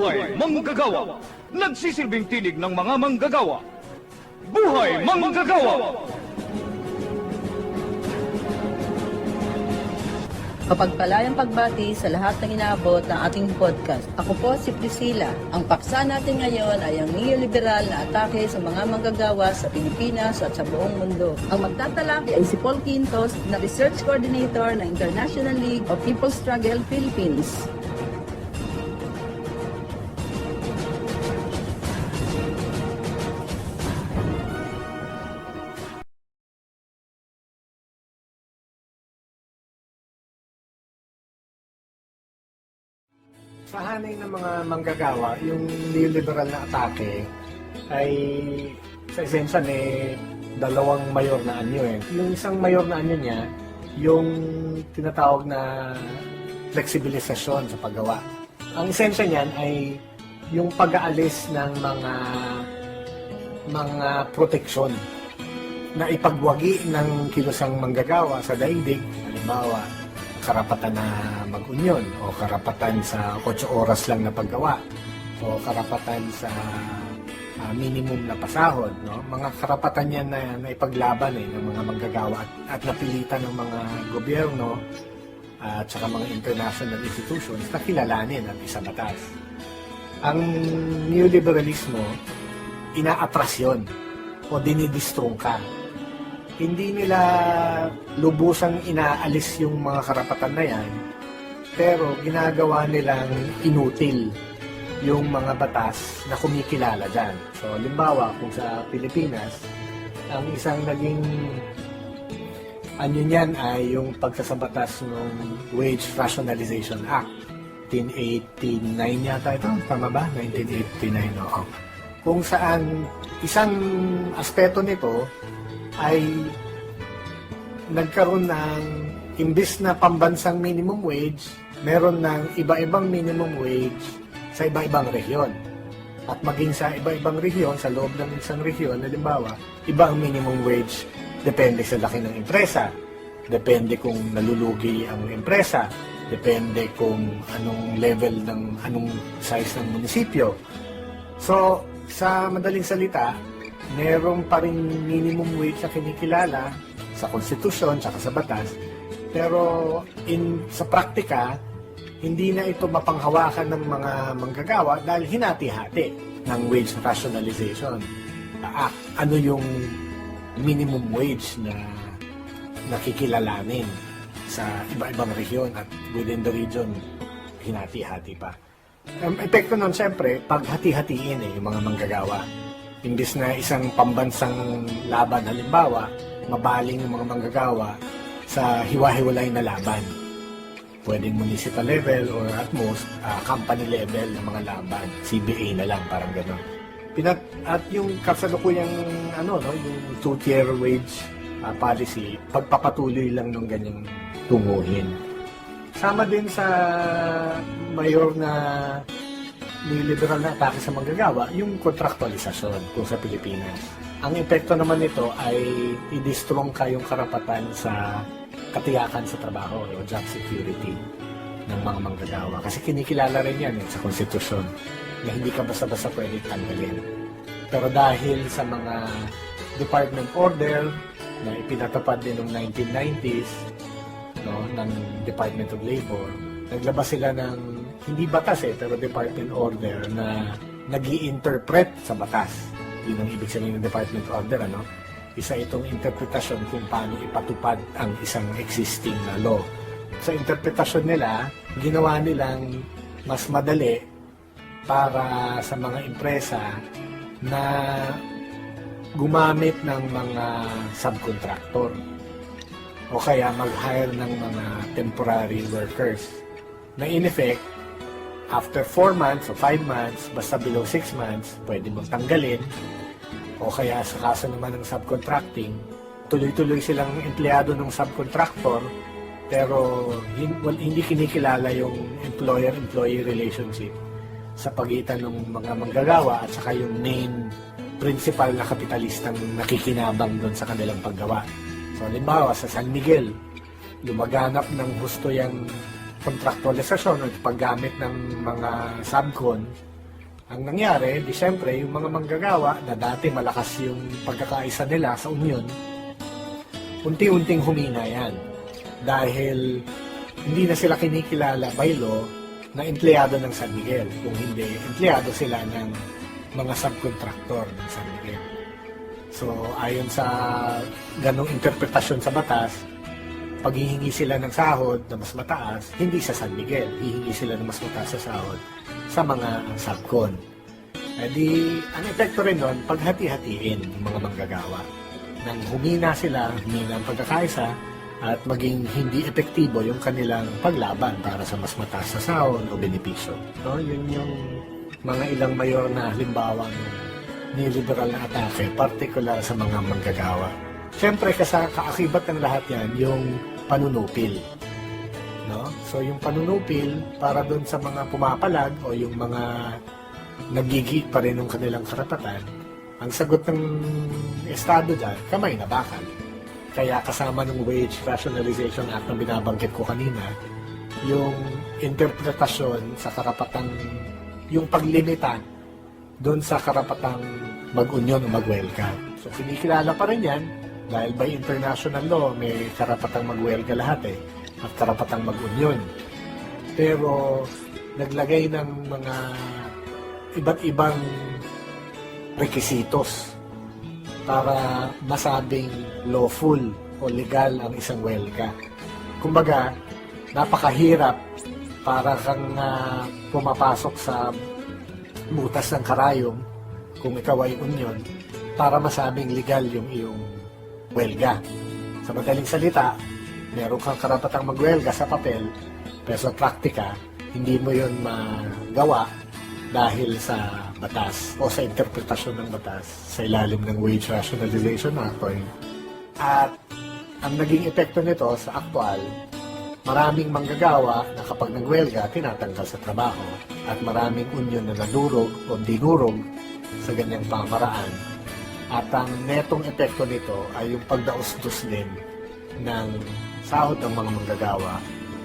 Buhay Manggagawa! Nagsisilbing tinig ng mga manggagawa! Buhay Manggagawa! Mapagpalayang pagbati sa lahat ng inaabot ng ating podcast. Ako po si Priscilla. Ang paksa natin ngayon ay ang neoliberal na atake sa mga manggagawa sa Pilipinas at sa buong mundo. Ang magtatalak ay si Paul Quintos na Research Coordinator ng International League of People's Struggle Philippines. Sa ng mga manggagawa, yung neoliberal na atake ay sa esensya eh, dalawang mayor na anyo eh. Yung isang mayor na anyo niya, yung tinatawag na fleksibilisasyon sa paggawa. Ang esensya niyan ay yung pag-aalis ng mga mga proteksyon na ipagwagi ng kilusang manggagawa sa daigdig, halimbawa, karapatan na mag-union o karapatan sa 8 oras lang na paggawa o karapatan sa ah, minimum na pasahod no? Mga karapatan yan na, na ipaglaban eh ng mga manggagawa at, at napilitan ng mga gobyerno at saka mga international institutions na kilalanin at isabatas ang neoliberalismo inaatras yun o dinidistrungka hindi nila lubusang inaalis yung mga karapatan na yan, pero ginagawa nilang inutil yung mga batas na kumikilala dyan. So, limbawa, kung sa Pilipinas, ang isang naging ano niyan ay yung pagsasabatas ng Wage Rationalization Act. 1989 yata ito, tama ba? 1989, oo. Kung saan isang aspeto nito ay nagkaroon ng imbis na pambansang minimum wage, meron ng iba-ibang minimum wage sa iba-ibang rehiyon. At maging sa iba-ibang rehiyon, sa loob ng isang rehiyon, halimbawa, iba ang minimum wage depende sa laki ng empresa, depende kung nalulugi ang empresa, depende kung anong level ng anong size ng munisipyo. So, sa madaling salita, meron pa rin minimum wage na kinikilala sa konstitusyon tsaka sa batas. Pero in sa praktika, hindi na ito mapanghawakan ng mga manggagawa dahil hinati-hati ng wage rationalization. Ah, ano yung minimum wage na nakikilalanin sa iba-ibang rehiyon at within the region, hinati-hati pa. Ang epekto nun, siyempre, paghati-hatiin eh, yung mga manggagawa. Imbis na isang pambansang laban, halimbawa, mabaling yung mga manggagawa sa hiwa-hiwalay na laban. Pwedeng municipal level or at most, ah, company level ng mga laban. CBA na lang, parang gano'n. Pinat at yung kasalukuyang ano no, yung two-tier wage ah, policy, pagpapatuloy lang ng ganyang tunguhin. Sama din sa mayor na neoliberal na atake sa manggagawa, yung kontraktualisasyon kung sa Pilipinas. Ang epekto naman nito ay i-distrong ka yung karapatan sa katiyakan sa trabaho o job security ng mga manggagawa. Kasi kinikilala rin yan eh, sa konstitusyon na hindi ka basta-basta pwede tanggalin. Pero dahil sa mga department order na ipinatupad din noong 1990s no, ng Department of Labor, naglabas sila ng hindi batas eh, pero department order na nag interpret sa batas. Yun ang ibig sabihin ng department order, ano? Isa itong interpretasyon kung paano ipatupad ang isang existing na law. Sa interpretasyon nila, ginawa nilang mas madali para sa mga empresa na gumamit ng mga subcontractor o kaya mag-hire ng mga temporary workers na in effect after 4 months o 5 months, basta below 6 months, pwede mong tanggalin. O kaya sa kaso naman ng subcontracting, tuloy-tuloy silang empleyado ng subcontractor, pero hindi kinikilala yung employer-employee relationship sa pagitan ng mga manggagawa at saka yung main principal na kapitalistang nakikinabang doon sa kanilang paggawa. So, halimbawa, sa San Miguel, lumaganap ng gusto yung kontraktualisasyon at paggamit ng mga subcon Ang nangyari, di syempre, yung mga manggagawa na dati malakas yung pagkakaisa nila sa union, unti-unting humina yan. Dahil hindi na sila kinikilala by law na empleyado ng San Miguel. Kung hindi, empleyado sila ng mga subcontractor ng San Miguel. So, ayon sa ganong interpretasyon sa batas, pag hihingi sila ng sahod na mas mataas, hindi sa San Miguel. Hihingi sila ng mas mataas sa sahod sa mga subcon. Eh di, ang epekto rin nun, paghati-hatiin yung mga manggagawa. Nang humina sila, humina ang pagkakaisa, at maging hindi epektibo yung kanilang paglaban para sa mas mataas na sahod o benepisyo. No, yun yung mga ilang mayor na halimbawa ng niliberal na atake, particular sa mga manggagawa. Siyempre, kasa kaakibat ng lahat yan, yung panunupil. No? So, yung panunupil, para doon sa mga pumapalag o yung mga nagigit pa rin ng kanilang karapatan, ang sagot ng Estado dyan, kamay na bakal. Kaya kasama ng Wage Rationalization Act na binabanggit ko kanina, yung interpretasyon sa karapatang, yung paglimita doon sa karapatang mag-union o mag-welga. So, kinikilala pa rin yan dahil by international law, may karapatang mag-welga lahat eh at karapatang mag-union. Pero naglagay ng mga iba't ibang rekisitos para masabing lawful o legal ang isang welga. Kumbaga, napakahirap para kang ah, pumapasok sa butas ng karayom kung ikaw ay union para masabing legal yung iyong welga. Sa madaling salita, meron kang karapatang magwelga sa papel, pero sa praktika, hindi mo yon magawa dahil sa batas o sa interpretasyon ng batas sa ilalim ng Wage Rationalization Act. At ang naging epekto nito sa aktual, maraming manggagawa na kapag nagwelga, tinatanggal sa trabaho at maraming union na nadurog o dinurog sa ganyang pamaraan. At ang netong epekto nito ay yung pagdausdos din ng sahod ng mga manggagawa,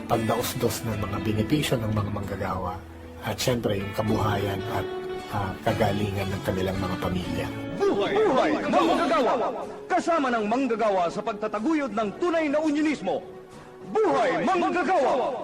pagdausdos ng mga benepisyo ng mga manggagawa, at syempre yung kabuhayan at ah, kagalingan ng kanilang mga pamilya. Buhay, buhay manggagawa! Kasama ng manggagawa sa pagtataguyod ng tunay na unionismo. Buhay manggagawa!